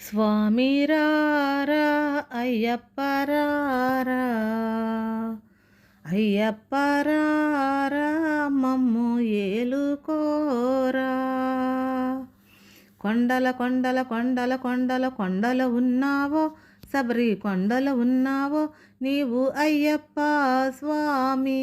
స్వామి రారా అయ్యప్ప రారా అయ్యప్ప రారా మమ్ము ఏలుకోరా. కొండల కొండల కొండల కొండల కొండల ఉన్నావో సబరి కొండల ఉన్నావో నీవు అయ్యప్ప స్వామి.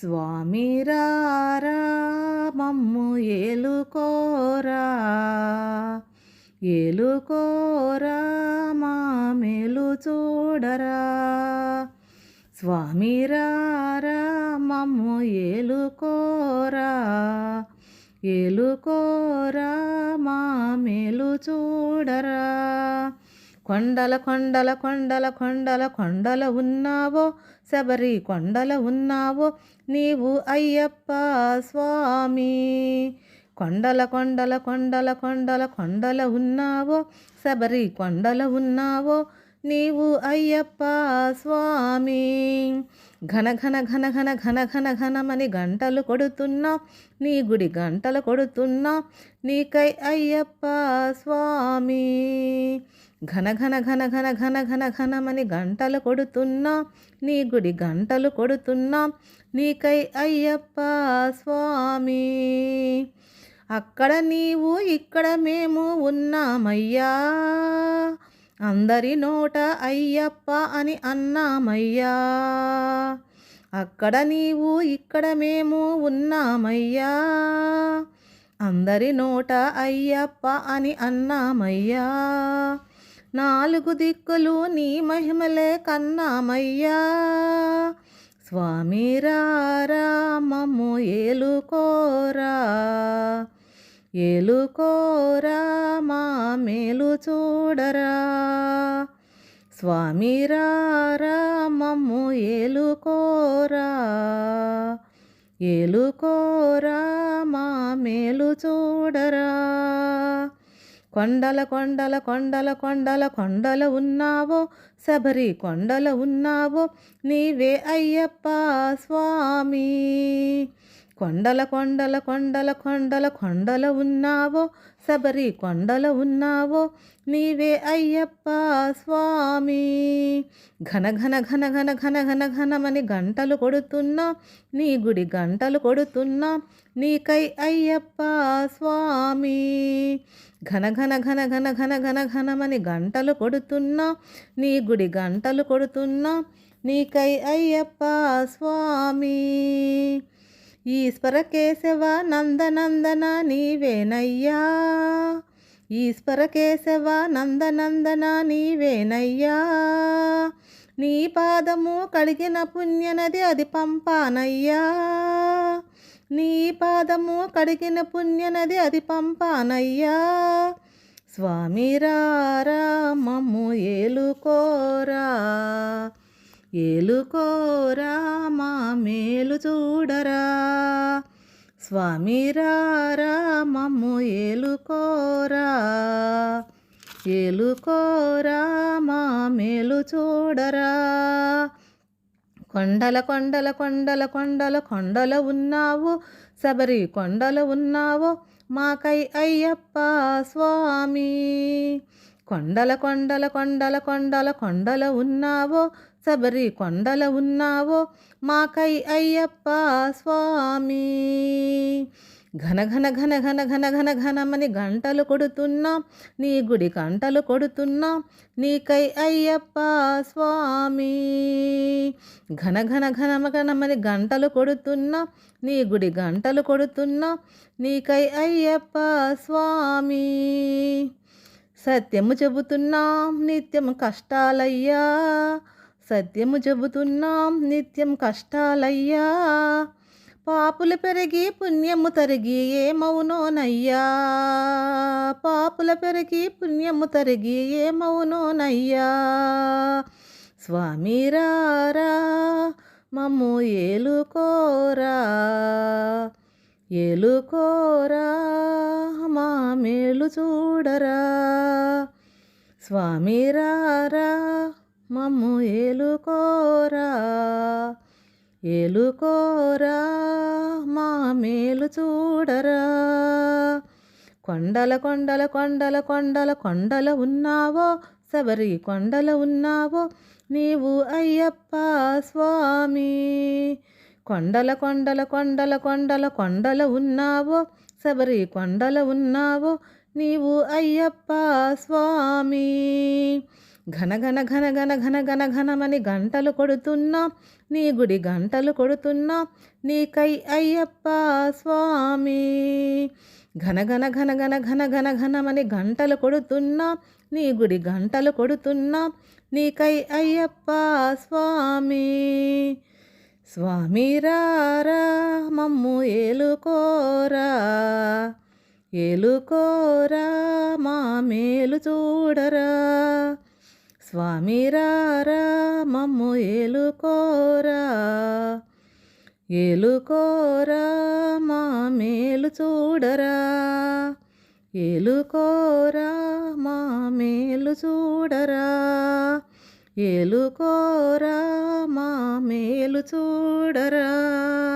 స్వామి మమ్ము ఏలుకోరా. ఏలుకోరా మా మేలు చూడరా. స్వామి మమ్ము ఏలుకోరా. ఏలుకోరా మా మేలు చూడరా. కొండల కొండల కొండల కొండల కొండల ఉన్నావో శబరి కొండల ఉన్నావో నీవు అయ్యప్ప స్వామి. కొండల కొండల కొండల కొండల కొండల ఉన్నావో శబరి కొండల ఉన్నావో నీవు అయ్యప్ప స్వామి. ఘన ఘన ఘన ఘన ఘన ఘన ఘనమని గంటలు కొడుతున్నా నీ గుడి గంటలు కొడుతున్నా నీకై అయ్యప్ప స్వామి. ఘన ఘన ఘన ఘన ఘన ఘన ఘనమని గంటలు కొడుతున్నా నీ గుడి గంటలు కొడుతున్నా నీకై అయ్యప్ప స్వామి. అక్కడ నీవు ఇక్కడ మేము ఉన్నామయ్యా. అందరి నోట అయ్యప్ప అని అన్నామయ్యా. అక్కడ నీవు ఇక్కడ మేము ఉన్నామయ్యా. అందరి నోట అయ్యప్ప అని అన్నామయ్యా. నాలుగు దిక్కులు నీ మహిమలే కన్నామయ్యా. స్వామి రామము ఏలుకోరా. ఏలుకోరా మా మేలు చూడరా. స్వామి రామము మమ్ము ఏలుకోరా. ఏలుకోరా మా మేలు చూడరా. కొండల కొండల కొండల కొండల కొండల ఉన్నావో శబరి కొండల ఉన్నావో నీవే అయ్యప్ప స్వామి. కొండల కొండల కొండల కొండల కొండల ఉన్నావో శబరి కొండల ఉన్నావో నీవే అయ్యప్ప స్వామి ఘన ఘన ఘన ఘన ఘన ఘన ఘనమని గంటలు కొడుతున్నా నీ గుడి గంటలు కొడుతున్నా నీకై అయ్యప్ప స్వామి ఘన ఘన ఘన ఘన ఘన ఘన ఘనమని గంటలు కొడుతున్నా నీ గుడి గంటలు కొడుతున్నా నీకై అయ్యప్ప స్వామి ఈశ్వర కేశవ నందనందన నీవేనయ్యా. ఈశ్వర కేశవ నందనందన నీవేనయ్యా. నీ పాదము కడిగిన పుణ్యనది అది పంపానయ్యా. నీ పాదము కడిగిన పుణ్యనది అది పంపానయ్యా. స్వామి రారా మమ్ము ఏలుకోరా. ఏలుకోరా మా మేలు చూడరా. స్వామి రారా మమ్ము ఏలుకోరా. ఏలుకోరా మా మేలు చూడరా. కొండల కొండల కొండల కొండల కొండల ఉన్నావు శబరి కొండల ఉన్నావు మాకై అయ్యప్ప స్వామి. కొండల కొండల కొండల కొండల కొండల ఉన్నావో శబరి కొండల ఉన్నావో మాకై అయ్యప్ప స్వామి. ఘన ఘన ఘన ఘన ఘన ఘన ఘనమని గంటలు కొడుతున్నా నీ గుడి గంటలు కొడుతున్నా నీకై అయ్యప్ప స్వామి. ఘన ఘన ఘనమ ఘనమని గంటలు కొడుతున్నా నీ గుడి గంటలు కొడుతున్నా నీకై అయ్యప్ప స్వామి. సత్యము చెబుతున్నాం నిత్యం కష్టాలయ్యా. సత్యము చెబుతున్నాం నిత్యం కష్టాలయ్యా. పాపులు పెరిగి పుణ్యము తరిగి ఏమవునోనయ్యా పాపుల పెరిగి పుణ్యము తరిగి ఏమవునోనయ్యా స్వామి రారా మమ్ము ఏలుకోరా ఏలుకోరా మా మేలు చూడరా. స్వామి రారా మమ్ము ఏలుకోరా ఏలుకోరా మా మేలు చూడరా. కొండల కొండల కొండల కొండల కొండల ఉన్నావో శబరి కొండల ఉన్నావో నీవు అయ్యప్ప స్వామి. కొండల కొండల కొండల కొండల కొండల ఉన్నావో శబరి కొండల ఉన్నావో నీవు అయ్యప్ప స్వామి. ఘన ఘన ఘన ఘన ఘన ఘన ఘనమని గంటలు కొడుతున్నా నీ గుడి గంటలు కొడుతున్నా నీకై అయ్యప్ప స్వామి ఘన ఘన ఘన ఘన ఘన ఘన ఘనమని గంటలు కొడుతున్నా నీ గుడి గంటలు కొడుతున్నా నీకై అయ్యప్ప స్వామి స్వామి రారా మమ్ము ఏలుకోరా ఏలుకోరా మా మేలు చూడరా స్వామి రారా మమ్ము ఏలుకోరా. ఏలుకోరా మా మేలు చూడరా. ఏలుకోరా మా మేలు చూడరా. ఏలుకోరా మా మేలు చూడరా.